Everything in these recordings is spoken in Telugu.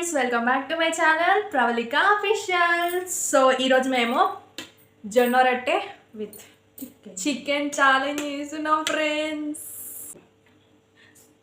Friends welcome back to my channel Pravalika official so ఈరోజు మేము జొన్న రొట్టె విత్ చికెన్ ఛాలెంజ్ చేస్తున్నాం ఫ్రెండ్స్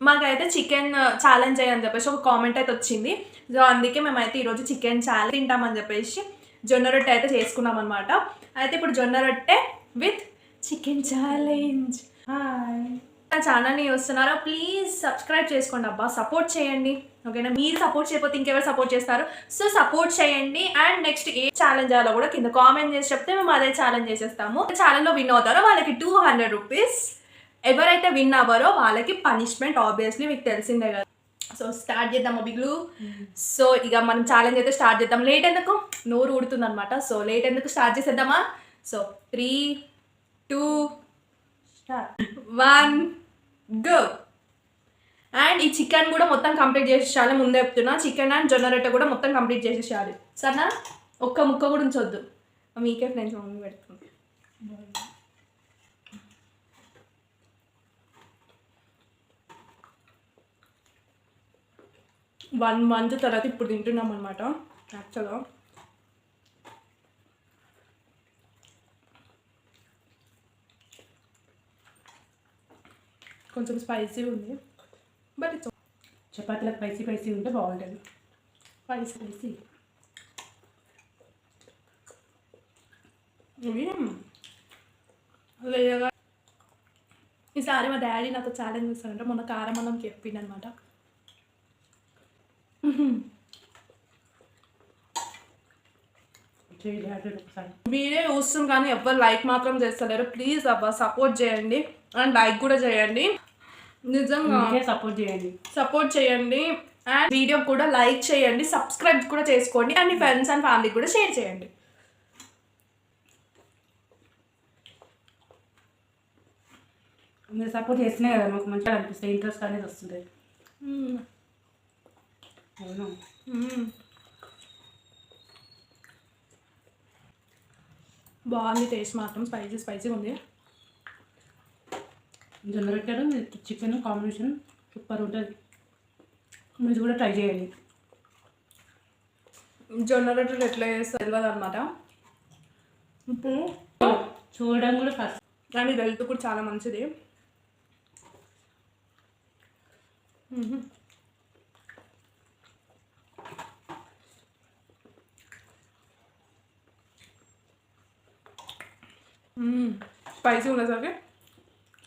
మాకైతే చికెన్ ఛాలెంజ్ అయ్యని చెప్పేసి ఒక కామెంట్ అయితే వచ్చింది. సో అందుకే మేమైతే ఈరోజు చికెన్ ఛాలెంజ్ తింటామని చెప్పేసి జొన్న రొట్టె అయితే చేసుకున్నాం అనమాట అయితే ఇప్పుడు జొన్న రొట్టె విత్ చికెన్ ఛాలెంజ్ హాయ్ నా ఛానల్ని చూస్తున్నారో? ప్లీజ్ సబ్స్క్రైబ్ చేసుకోండి అబ్బా. సపోర్ట్ చేయండి. ఓకేనా? మీరు సపోర్ట్ చేయకపోతే ఇంకెవరు సపోర్ట్ చేస్తారు? సో సపోర్ట్ చేయండి. అండ్ నెక్స్ట్ ఏ ఛాలెంజ్ చేయాలో కూడా కింద కామెంట్ చేసి చెప్తే మేము అదే ఛాలెంజ్ చేసేస్తాము. ఛాలెంజ్లో విన్ అవుతారో వాళ్ళకి టూ హండ్రెడ్ రూపీస్. ఎవరైతే విన్ అవ్వరో వాళ్ళకి పనిష్మెంట్ ఆబ్వియస్లీ మీకు తెలిసిందే కదా. సో స్టార్ట్ చేద్దాం బిగ్లు? సో ఇక మనం ఛాలెంజ్ అయితే స్టార్ట్ చేద్దాం. లేట్ ఎందుకు? నోరు ఊడుతుంది అనమాట సో లేట్ ఎందుకు స్టార్ట్ చేసేద్దామా? So three two one go and ఈ చికెన్ కూడా మొత్తం కంప్లీట్ చేసేసాలి ముందే చెప్తున్నా. చికెన్ అండ్ జొన్న రొట్టె కూడా మొత్తం కంప్లీట్ చేసేసాలి సరేనా? ఒక్క ముక్క కూడా ఉంచొద్దు. మీకే ఫ్రెండ్స్ మమ్మీ పెడుతుంది. వన్ మంత్ తర్వాత ఇప్పుడు తింటున్నాం అనమాట యాక్చువల్గా కొంచెం స్పైసీ ఉంది. బట్ ఇట్స్ చపాతీలకు స్పైసీ స్పైసీ ఉంటే బాగుంటుంది. స్పైసీ స్పైసీ ఇవి ఈసారి మా డాడీ నాతో ఛాలెంజ్ చేస్తారంటే మొన్న కారం అన్నం చెప్పిండు అనమాట చేయాలి ఒకసారి. వీడియో చూస్తాం కానీ ఎవ్వరు లైక్ మాత్రం చేస్తలేరు. ప్లీజ్ అబ్బా సపోర్ట్ చేయండి. అండ్ లైక్ కూడా చేయండి. నిజంగా. సపోర్ట్ చేయండి. సపోర్ట్ చేయండి. అండ్ వీడియో కూడా లైక్ చేయండి సబ్స్క్రైబ్ కూడా చేసుకోండి. అండ్ మీ ఫ్రెండ్స్ అండ్ ఫ్యామిలీకి కూడా షేర్ చేయండి. మీరు సపోర్ట్ చేస్తేనే కదా మాకు మంచిగా అనిపిస్తుంది ఇంట్రెస్ట్ అనేది వస్తుంది. మ్మ్. అవును? మ్మ్. బాగుంది టేస్ట్ మాత్రం స్పైసీ స్పైసీ ఉంది. జొన్న రొట్టెలు చికెన్ కాంబినేషన్ సూపర్ ఉంటుంది. మీరు కూడా ట్రై చేయండి. జొన్న రొట్టెలు ఎట్లా చేస్తారు తెలియదు అనమాట ఇప్పుడు చూడడం కూడా ఫస్ట్. కానీ హెల్త్ కూడా చాలా మంచిది.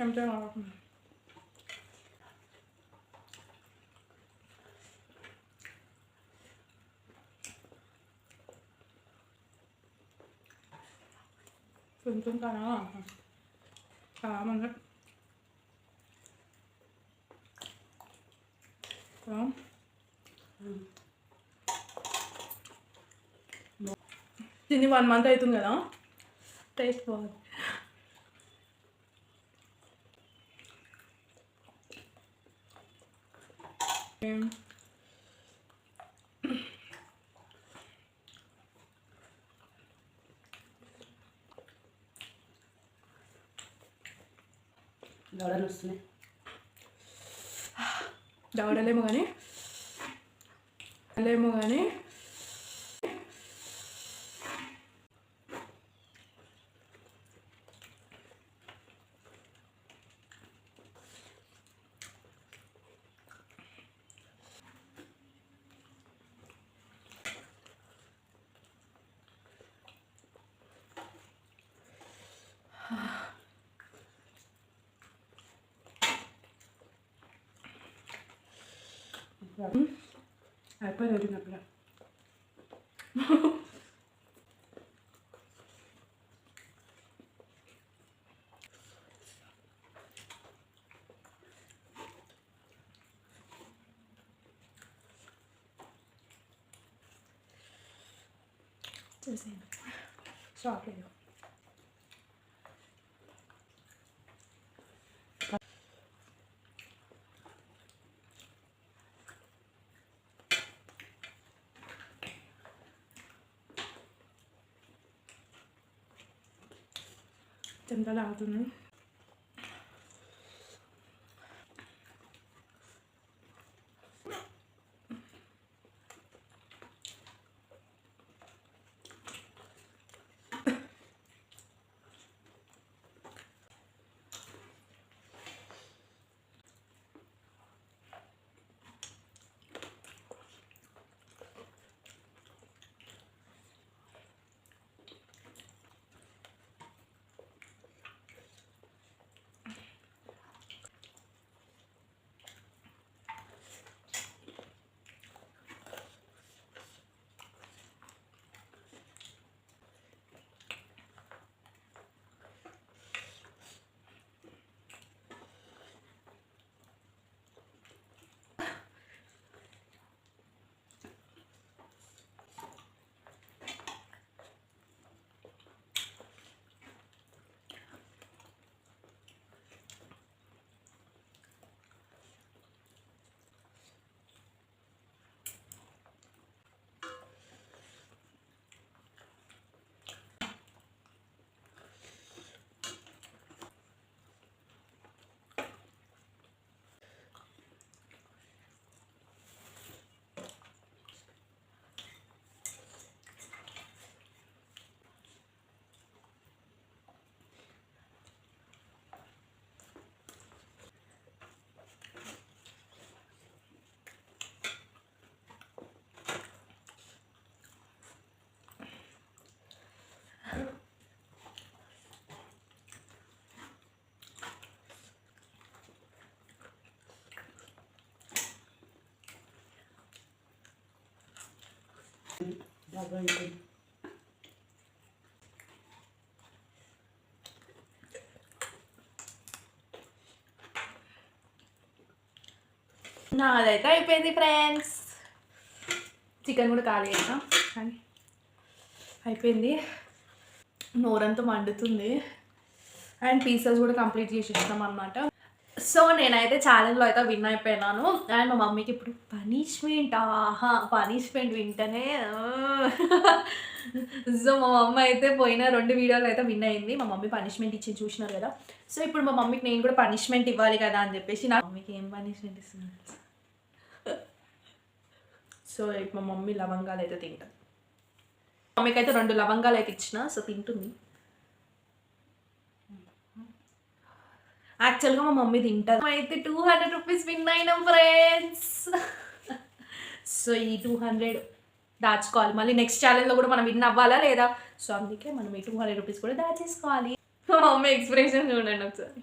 మ్మ్. మ్మ్. స్పైసీ ఉండేసరికి కొంచెం కొంచెం కానా కామంగా తిని వన్ మంత్ అవుతుంది కదా టేస్ట్ బాగుంది ఏం? దవడలు వస్తున్నాయి దవడలేమో కానీ లేమో కానీ అయిపోయింది తిన్నప్పుడు Ah, pas la lune à plat. Sorry, I'll get you. బాగా అయిపోయింది నాదైతే అయిపోయింది ఫ్రెండ్స్ చికెన్ కూడా ఖాళీ అయినా కానీ అయిపోయింది. నోరంతా మండుతుంది. అండ్ పీసెస్ కూడా కంప్లీట్ చేసేస్తాం అనమాట సో నేనైతే ఛాలెంజ్లో అయితే విన్ అయిపోయినాను. అండ్ మా మమ్మీకి ఇప్పుడు పనిష్మెంట్ ఆహా పనిష్మెంట్ వింటేనే సో మా మమ్మీ అయితే పోయిన రెండు వీడియోలు అయితే విన్ అయింది. మా మమ్మీ పనిష్మెంట్ ఇచ్చి చూసినారు కదా. సో ఇప్పుడు మా మమ్మీకి నేను కూడా పనిష్మెంట్ ఇవ్వాలి కదా అని చెప్పేసి నా మమ్మీకి ఏం పనిష్మెంట్ ఇస్తున్నాను? సో ఇప్పుడు మా మమ్మీ లవంగాలు అయితే తింటుంది. మమ్మీకి అయితే రెండు లవంగాలు అయితే ఇచ్చిన. సో తింటుంది. యాక్చువల్గా మా మమ్మీ తింటుంది. అయితే టూ హండ్రెడ్ రూపీస్ విన్ అయినాం ఫ్రెండ్స్ సో ఈ టూ హండ్రెడ్ దాచుకోవాలి. మళ్ళీ నెక్స్ట్ ఛాలెంజ్లో కూడా మనం విన్ అవ్వాలా లేదా? సో అందుకే మనం ఈ టూ హండ్రెడ్ రూపీస్ కూడా దాచేసుకోవాలి. మా మమ్మీ ఎక్స్ప్రెషన్ చూడండి ఒకసారి.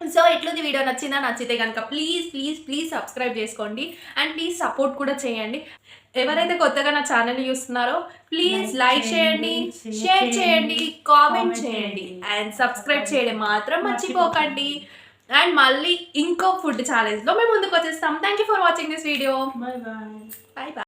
సో ఎట్లుంది వీడియో? నచ్చిందా? నచ్చితే కనుక ప్లీజ్ ప్లీజ్ ప్లీజ్ సబ్స్క్రైబ్ చేసుకోండి. అండ్ ప్లీజ్ సపోర్ట్ కూడా చేయండి. ఎవరైతే కొత్తగా నా ఛానల్ చూస్తున్నారో ప్లీజ్ లైక్ చేయండి షేర్ చేయండి కామెంట్ చేయండి. అండ్ సబ్స్క్రైబ్ చేయడం మాత్రం మర్చిపోకండి. అండ్ మళ్ళీ ఇంకో ఫుడ్ ఛాలెంజ్లో మేము ముందుకు వచ్చేస్తాం. Thank you for watching this video bye bye